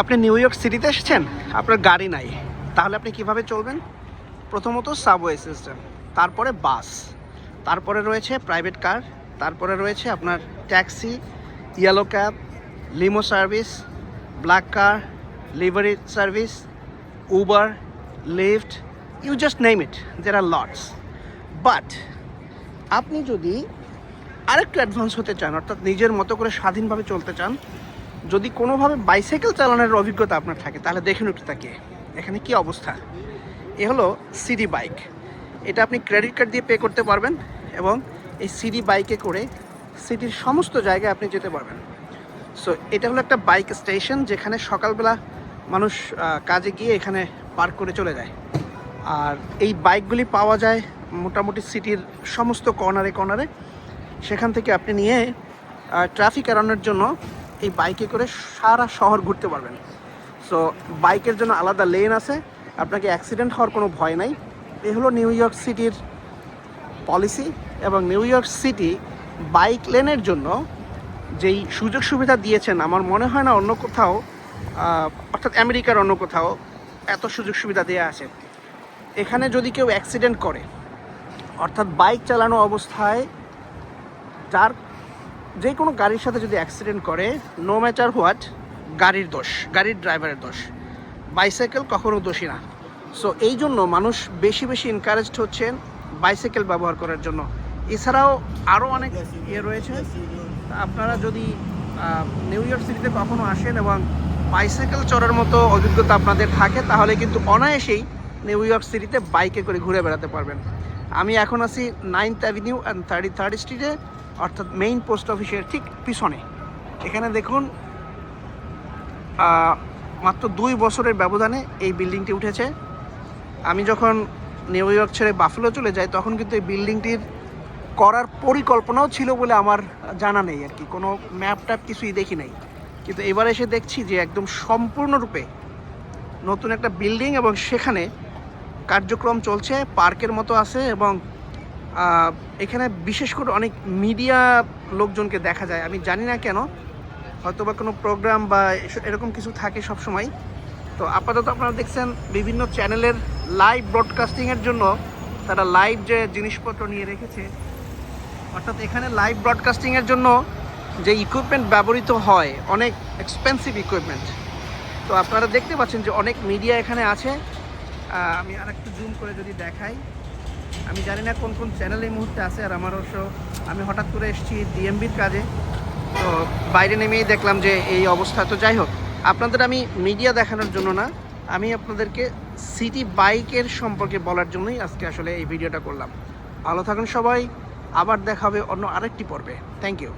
আপনি new York সিটিতে এসেছেন? আপনার গাড়ি নাই। তাহলে আপনি কীভাবে চলবেন? প্রথমত সাবওয়ে সিস্টেম, তারপরে বাস, তারপরে রয়েছে প্রাইভেট কার, তারপরে রয়েছে আপনার taxi yellow cab limo service black car livery service Uber Lyft you just name it there are lots but আপনি যদি আরেকটু অ্যাডভান্স হতে চান, অর্থাৎ নিজের মতো করে স্বাধীনভাবে চলতে চান যদি কোনোভাবে বাইসাইকেল চালানোর অভিজ্ঞতা আপনার থাকে, তাহলে দেখুন একটু তাকে। এখানে কি অবস্থা? এ হলো সিডি বাইক এটা আপনি ক্রেডিট কার্ড দিয়ে পে করতে পারবেন এবং এই সিডি বাইকে করে সিটির সমস্ত জায়গায় আপনি যেতে পারবেন। সো এটা হলো একটা বাইক স্টেশন যেখানে সকালবেলা মানুষ কাজে গিয়ে এখানে পার্ক করে চলে যায়। আর এই বাইকগুলি পাওয়া যায় মোটামুটি সিটির সমস্ত কর্নারে কর্নারে সেখান থেকে আপনি নিয়ে ট্রাফিক এড়ানোর জন্য এই বাইকে করে সারা শহর ঘুরতে পারবেন। সো বাইকের জন্য আলাদা লেন আছে। আপনাকে অ্যাক্সিডেন্ট হওয়ার কোনো ভয় নাই। এ হলো নিউ ইয়র্ক সিটির পলিসি এবং নিউ ইয়র্ক সিটি বাইক লেনের জন্য যেই সুযোগ সুবিধা দিয়েছেন, আমার মনে হয় না অন্য কোথাও অর্থাৎ আমেরিকার অন্য কোথাও এত সুযোগ সুবিধা দেওয়া আছে। এখানে যদি কেউ অ্যাক্সিডেন্ট করে, অর্থাৎ বাইক চালানো অবস্থায় যার যে কোনো গাড়ির সাথে যদি অ্যাক্সিডেন্ট করে নো ম্যাটার হোয়াট গাড়ির দোষ, গাড়ির ড্রাইভারের দোষ। বাইসাইকেল কখনো দোষী না। সো এই জন্য মানুষ বেশি বেশি এনকারেজড হচ্ছেন বাইসাইকেল ব্যবহার করার জন্য। এছাড়াও আরও অনেক ইয়ে রয়েছে। আপনারা যদি নিউ ইয়র্ক সিটিতে কখনো আসেন এবং বাইসাইকেল চড়ার মতো অভিজ্ঞতা আপনাদের থাকে, তাহলে কিন্তু অনায়াসেই নিউ ইয়র্ক সিটিতে বাইকে করে ঘুরে বেড়াতে পারবেন। আমি এখন আছি ninth avenue and thirty third স্ট্রিটে অর্থাৎ মেইন পোস্ট অফিসের ঠিক পিছনে। এখানে দেখুন মাত্র দুই বছরের ব্যবধানে এই বিল্ডিংটি উঠেছে। আমি যখন নিউ ইয়র্ক ছেড়ে বাফেলো চলে যাই, তখন কিন্তু এই বিল্ডিংটির করার পরিকল্পনাও ছিল বলে আমার জানা নেই আর কি। কোনো ম্যাপ ট্যাপ কিছুই দেখি নাই। কিন্তু এবার এসে দেখছি যে একদম সম্পূর্ণরূপে নতুন একটা বিল্ডিং এবং সেখানে কার্যক্রম চলছে, পার্কের মতো আছে এবং এখানে বিশেষ করে অনেক মিডিয়া লোকজনকে দেখা যায়। আমি জানি না কেন হয়তো বা কোনো প্রোগ্রাম বা এরকম কিছু থাকে সব সময় তো আপাতত আপনারা দেখছেন বিভিন্ন চ্যানেলের লাইভ ব্রডকাস্টিংয়ের জন্য তারা লাইভ যে জিনিসপত্র নিয়ে রেখেছে, অর্থাৎ এখানে লাইভ ব্রডকাস্টিংয়ের জন্য যে ইকুইপমেন্ট ব্যবহৃত হয়, অনেক এক্সপেন্সিভ ইকুইপমেন্ট তো আপনারা দেখতে পাচ্ছেন যে অনেক মিডিয়া এখানে আছে। আমি আর একটু জুম করে যদি দেখাই। আমি জানি না কোন কোন চ্যানেল এই মুহূর্তে আছে আর আমার অবশ্য আমি হঠাৎ করে এসেছি ডিএমবির কাজে। তো বাইরে নেমেই দেখলাম যে এই অবস্থা। তো যাই হোক, আপনাদের আমি মিডিয়া দেখানোর জন্য না, আমি আপনাদেরকে সিটি বাইকের সম্পর্কে বলার জন্যই আজকে আসলে এই ভিডিওটা করলাম। ভালো থাকুন সবাই, আবার দেখা হবে অন্য আরেকটি পর্বে। Thank you